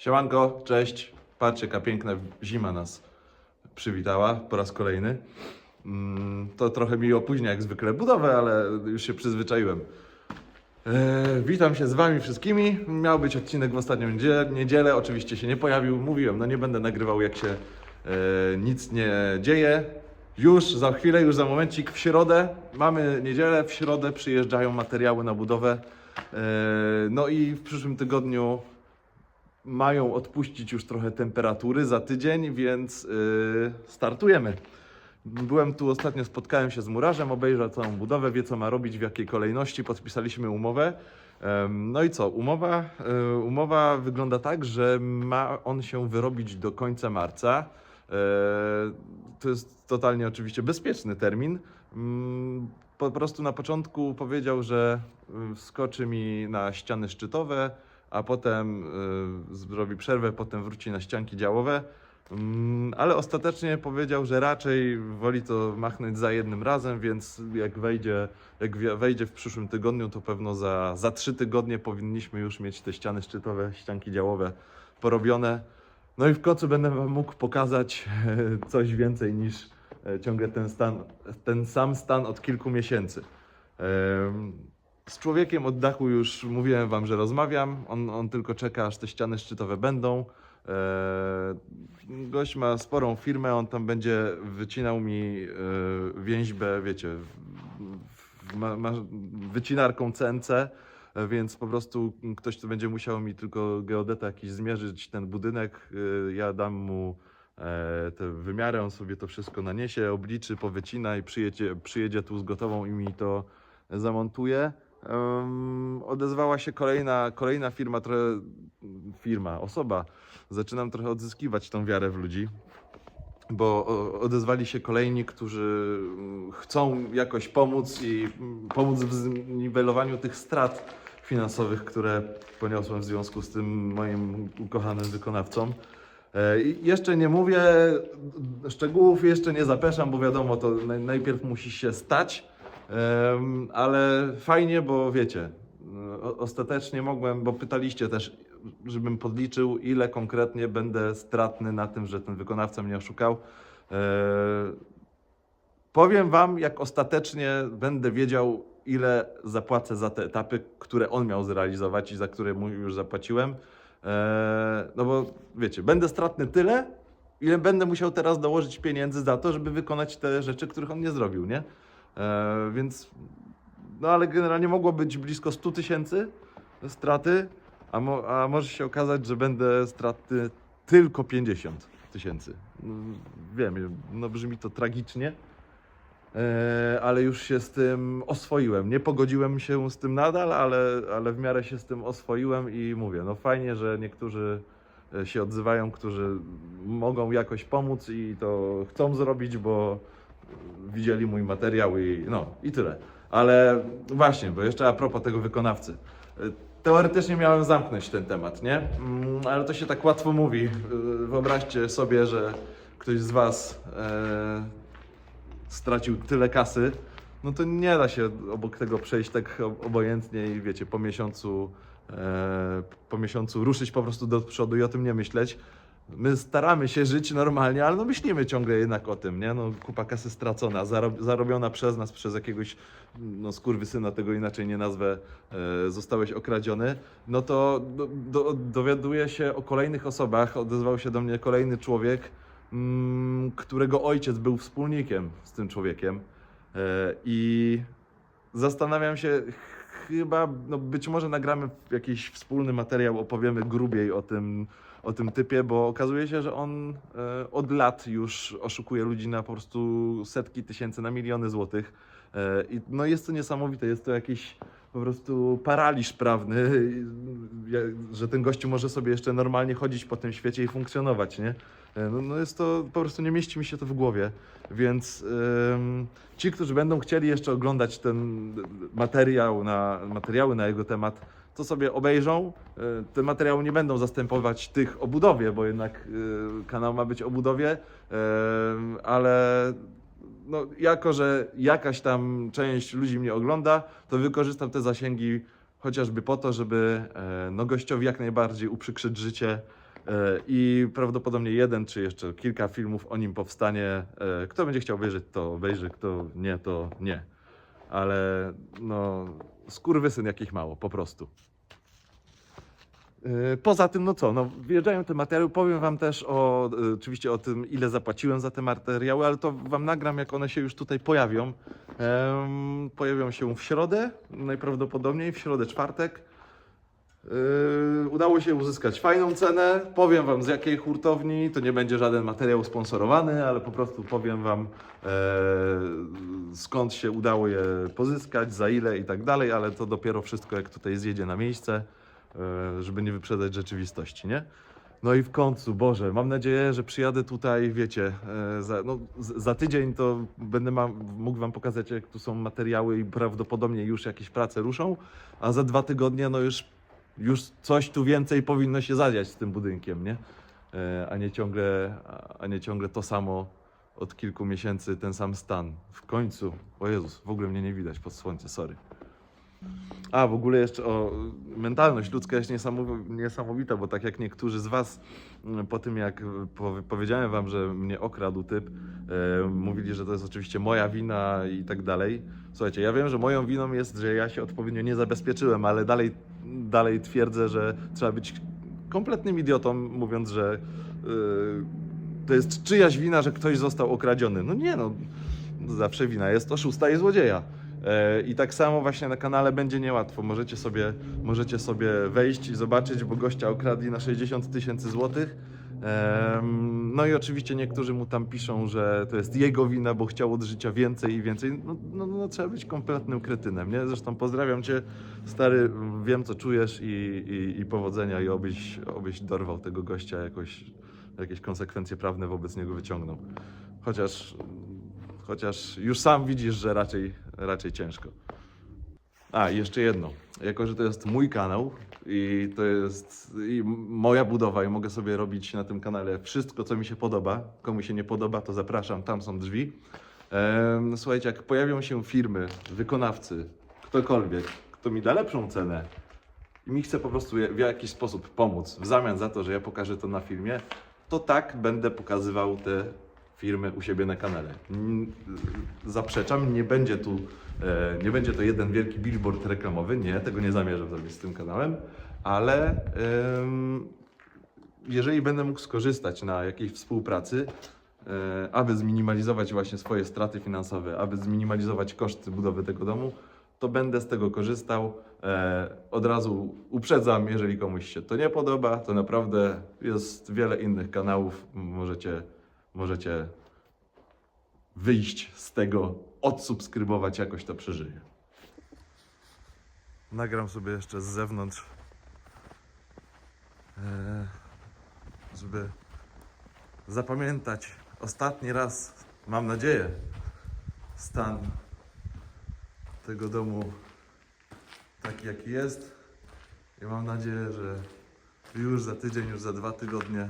Siemanko, cześć. Patrzcie, jaka piękna zima nas przywitała po raz kolejny. Mm, To trochę mi opóźnia jak zwykle budowę, ale już się przyzwyczaiłem. E, witam się z Wami wszystkimi. Miał być odcinek w ostatnią niedzielę. Oczywiście się nie pojawił. Mówiłem, no nie będę nagrywał jak się e, nic nie dzieje. Już za chwilę, już za momencik w środę. Mamy niedzielę, w środę przyjeżdżają materiały na budowę. E, no i w przyszłym tygodniu mają odpuścić już trochę temperatury za tydzień, więc yy, startujemy. Byłem tu ostatnio, spotkałem się z murarzem, obejrzał całą budowę, wie co ma robić, w jakiej kolejności, podpisaliśmy umowę. No i co? Umowa, y, umowa wygląda tak, że ma on się wyrobić do końca marca. E, To jest totalnie oczywiście bezpieczny termin. Mm, Po prostu na początku powiedział, że y, wskoczy mi na ściany szczytowe, a potem y, zrobi przerwę, potem wróci na ścianki działowe. Mm, Ale ostatecznie powiedział, że raczej woli to machnąć za jednym razem, więc jak wejdzie, jak wejdzie w przyszłym tygodniu, to pewno za, za trzy tygodnie powinniśmy już mieć te ściany szczytowe, ścianki działowe porobione. No i w końcu będę Wam mógł pokazać coś więcej niż e, ciągle ten stan, ten sam stan od kilku miesięcy. Z człowiekiem od dachu już mówiłem Wam, że rozmawiam. On, on tylko czeka, aż te ściany szczytowe będą. E, Gość ma sporą firmę, on tam będzie wycinał mi e, więźbę, wiecie, w- w- ma, ma wycinarką CNC, e, więc po prostu ktoś tu będzie musiał mi tylko geodeta jakiś zmierzyć ten budynek. e, Ja dam mu e, te wymiary, on sobie to wszystko naniesie, obliczy, powycina i przyjedzie, przyjedzie tu z gotową i mi to zamontuje. Em, odezwała się kolejna, kolejna firma, trochę firma, osoba. Zaczynam trochę odzyskiwać tą wiarę w ludzi, bo odezwali się kolejni, którzy mm, chcą jakoś pomóc i mm, pomóc w zniwelowaniu tych strat finansowych, które poniosłem w związku z tym moim ukochanym wykonawcą. E, i Jeszcze nie mówię szczegółów, jeszcze nie zapeszam, bo wiadomo, to naj- najpierw musi się stać, ale fajnie, bo wiecie, ostatecznie mogłem, bo pytaliście też, żebym podliczył, ile konkretnie będę stratny na tym, że ten wykonawca mnie oszukał. E, Powiem Wam, jak ostatecznie będę wiedział, ile zapłacę za te etapy, które on miał zrealizować i za które mu już zapłaciłem. E, No bo wiecie, będę stratny tyle, ile będę musiał teraz dołożyć pieniędzy za to, żeby wykonać te rzeczy, których on nie zrobił, nie? E, Więc, no ale generalnie mogło być blisko 100 tysięcy straty, a, mo, a może się okazać, że będę straty tylko 50 tysięcy. No, wiem, no brzmi to tragicznie, e, ale już się z tym oswoiłem. Nie pogodziłem się z tym nadal, ale, ale w miarę się z tym oswoiłem i mówię, no fajnie, że niektórzy e, się odzywają, którzy mogą jakoś pomóc i to chcą zrobić, bo widzieli mój materiał i no i tyle. Ale właśnie, bo jeszcze a propos tego wykonawcy. Teoretycznie miałem zamknąć ten temat, nie? Mm, Ale to się tak łatwo mówi. Y, Wyobraźcie sobie, że ktoś z Was e, stracił tyle kasy, no to nie da się obok tego przejść tak ob- obojętnie i wiecie, po miesiącu, e, po miesiącu ruszyć po prostu do przodu i o tym nie myśleć. My staramy się żyć normalnie, ale no myślimy ciągle jednak o tym, nie? No, kupa kasy stracona, zarob, zarobiona przez nas, przez jakiegoś no, skurwysyna, tego inaczej nie nazwę, e, zostałeś okradziony, no to do, do, dowiaduję się o kolejnych osobach, odezwał się do mnie kolejny człowiek, mm, którego ojciec był wspólnikiem z tym człowiekiem. E, i zastanawiam się, chyba, no być może nagramy jakiś wspólny materiał, opowiemy grubiej o tym, o tym typie, bo okazuje się, że on e, od lat już oszukuje ludzi na po prostu setki tysięcy, na miliony złotych. E, I no jest to niesamowite, jest to jakiś po prostu paraliż prawny, że ten gościu może sobie jeszcze normalnie chodzić po tym świecie i funkcjonować, nie? E, No, no jest to, po prostu nie mieści mi się to w głowie, więc ym, ci, którzy będą chcieli jeszcze oglądać ten materiał na, materiały na jego temat, to sobie obejrzą. E, Te materiały nie będą zastępować tych o budowie, bo jednak e, kanał ma być o budowie, em, ale no, jako, że jakaś tam część ludzi mnie ogląda, to wykorzystam te zasięgi chociażby po to, żeby e, no, gościowi jak najbardziej uprzykrzyć życie E, I prawdopodobnie jeden czy jeszcze kilka filmów o nim powstanie. E, Kto będzie chciał obejrzeć, to obejrzy, kto nie, to nie. Ale no, skurwysyn jakich mało, po prostu. E, Poza tym, no co, no wjeżdżają te materiały, powiem wam też o, e, oczywiście o tym, ile zapłaciłem za te materiały, ale to wam nagram, jak one się już tutaj pojawią. Pojawią się w środę, najprawdopodobniej w środę, czwartek. Yy, udało się uzyskać fajną cenę. Powiem Wam z jakiej hurtowni. To nie będzie żaden materiał sponsorowany, ale po prostu powiem Wam e, skąd się udało je pozyskać, za ile i tak dalej, ale to dopiero wszystko jak tutaj zjedzie na miejsce, e, żeby nie wyprzedzać rzeczywistości, nie? No i w końcu, Boże, mam nadzieję, że przyjadę tutaj, wiecie, za, no, za tydzień to będę ma, mógł Wam pokazać, jak tu są materiały i prawdopodobnie już jakieś prace ruszą, a za dwa tygodnie, no już, już coś tu więcej powinno się zadziać z tym budynkiem, nie? E, A nie ciągle, a- nie ciągle to samo od kilku miesięcy, ten sam stan. W końcu, o Jezus, w ogóle mnie nie widać pod słońce, sorry. A, w ogóle jeszcze o mentalność ludzka jest niesamow- niesamowita, bo tak jak niektórzy z Was mm, po tym, jak powie- powiedziałem Wam, że mnie okradł typ, e, mówili, że to jest oczywiście moja wina i tak dalej. Słuchajcie, ja wiem, że moją winą jest, że ja się odpowiednio nie zabezpieczyłem, ale dalej, dalej twierdzę, że trzeba być kompletnym idiotą, mówiąc, że e, to jest czyjaś wina, że ktoś został okradziony. No nie, no zawsze wina jest oszusta i złodzieja. E, I tak samo właśnie na kanale będzie niełatwo. Możecie sobie, możecie sobie wejść i zobaczyć, bo gościa okradli na 60 tysięcy złotych. Em, No i oczywiście niektórzy mu tam piszą, że to jest jego wina, bo chciał od życia więcej i więcej. No, no, no trzeba być kompletnym kretynem, nie? Zresztą pozdrawiam cię, stary, wiem co czujesz i, i, i powodzenia i obyś, obyś dorwał tego gościa jakoś, jakieś konsekwencje prawne wobec niego wyciągnął. Chociaż, chociaż już sam widzisz, że raczej, raczej ciężko. A, jeszcze jedno. Jako, że to jest mój kanał i to jest i moja budowa i mogę sobie robić na tym kanale wszystko, co mi się podoba. Komu się nie podoba, to zapraszam, tam są drzwi. Em, słuchajcie, jak pojawią się firmy, wykonawcy, ktokolwiek, kto mi da lepszą cenę i mi chce po prostu w jakiś sposób pomóc w zamian za to, że ja pokażę to na filmie, to tak będę pokazywał te firmy u siebie na kanale. Zaprzeczam, nie będzie tu, e, nie będzie to jeden wielki billboard reklamowy, nie, tego nie zamierzam zrobić z tym kanałem, ale jeżeli będę mógł skorzystać na jakiejś współpracy, e, aby zminimalizować właśnie swoje straty finansowe, aby zminimalizować koszty budowy tego domu, to będę z tego korzystał. E, od razu uprzedzam, jeżeli komuś się to nie podoba, to naprawdę jest wiele innych kanałów. Możecie, możecie wyjść z tego, odsubskrybować, jakoś to przeżyje. Nagram sobie jeszcze z zewnątrz, e, żeby zapamiętać ostatni raz, mam nadzieję, stan tego domu taki jaki jest. I mam nadzieję, że już za tydzień, już za dwa tygodnie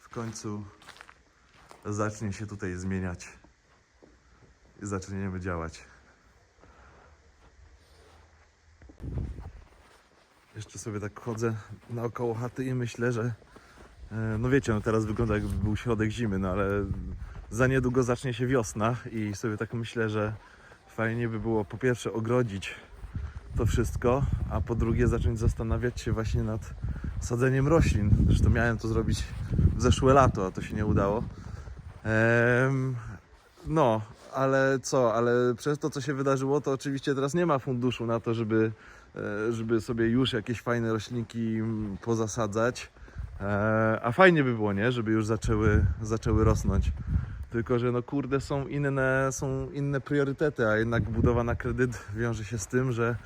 w końcu zacznie się tutaj zmieniać i zaczniemy działać. Jeszcze sobie tak chodzę naokoło chaty i myślę, że e, no wiecie, no teraz wygląda jakby był środek zimy, no ale za niedługo zacznie się wiosna i sobie tak myślę, że fajnie by było po pierwsze ogrodzić to wszystko, a po drugie zacząć zastanawiać się właśnie nad sadzeniem roślin. Zresztą miałem to zrobić w zeszłe lato, a to się nie udało. Em, no, ale co, ale przez to, co się wydarzyło, to oczywiście teraz nie ma funduszu na to, żeby, e, żeby sobie już jakieś fajne roślinki mm, pozasadzać. E, A fajnie by było, nie? Żeby już zaczęły, zaczęły rosnąć. Tylko, że no kurde, są inne, są inne priorytety, a jednak budowa na kredyt wiąże się z tym, że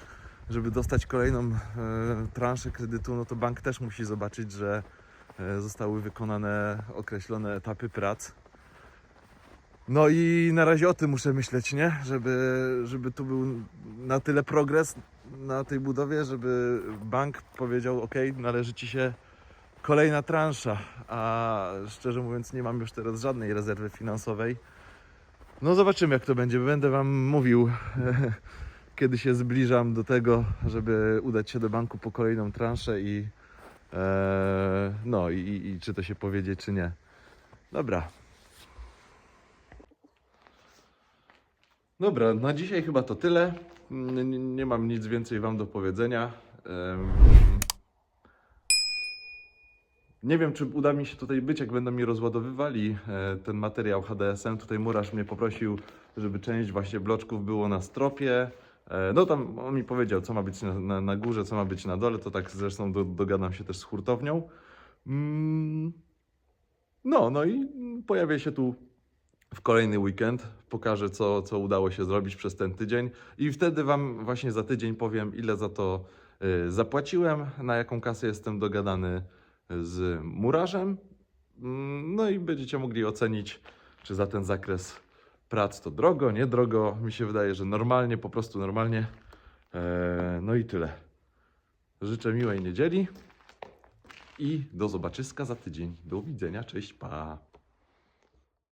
żeby dostać kolejną e, transzę kredytu, no to bank też musi zobaczyć, że zostały wykonane określone etapy prac. No i na razie o tym muszę myśleć, nie? Żeby, żeby tu był na tyle progres na tej budowie, żeby bank powiedział, ok, należy Ci się kolejna transza, a szczerze mówiąc nie mam już teraz żadnej rezerwy finansowej. No zobaczymy jak to będzie, będę Wam mówił kiedy się zbliżam do tego, żeby udać się do banku po kolejną transzę i, e, no i, i czy to się powiedzie, czy nie. Dobra. Dobra, na dzisiaj chyba to tyle. Nie, nie- nie mam nic więcej Wam do powiedzenia. Nie wiem, czy uda mi się tutaj być, jak będą mi rozładowywali e, ten materiał HDSM. Tutaj murarz mnie poprosił, żeby część właśnie bloczków było na stropie. E, No tam on mi powiedział, co ma być na, na, na górze, co ma być na dole. To tak zresztą do, dogadam się też z hurtownią. Mm, No, no i pojawię się tu w kolejny weekend. Pokażę, co, co udało się zrobić przez ten tydzień. I wtedy Wam właśnie za tydzień powiem, ile za to y, zapłaciłem, na jaką kasę jestem dogadany z murarzem. Mm, No i będziecie mogli ocenić, czy za ten zakres prac to drogo, nie drogo. Mi się wydaje, że normalnie, po prostu normalnie. E, No i tyle. Życzę miłej niedzieli i do zobaczyska za tydzień. Do widzenia, cześć, pa.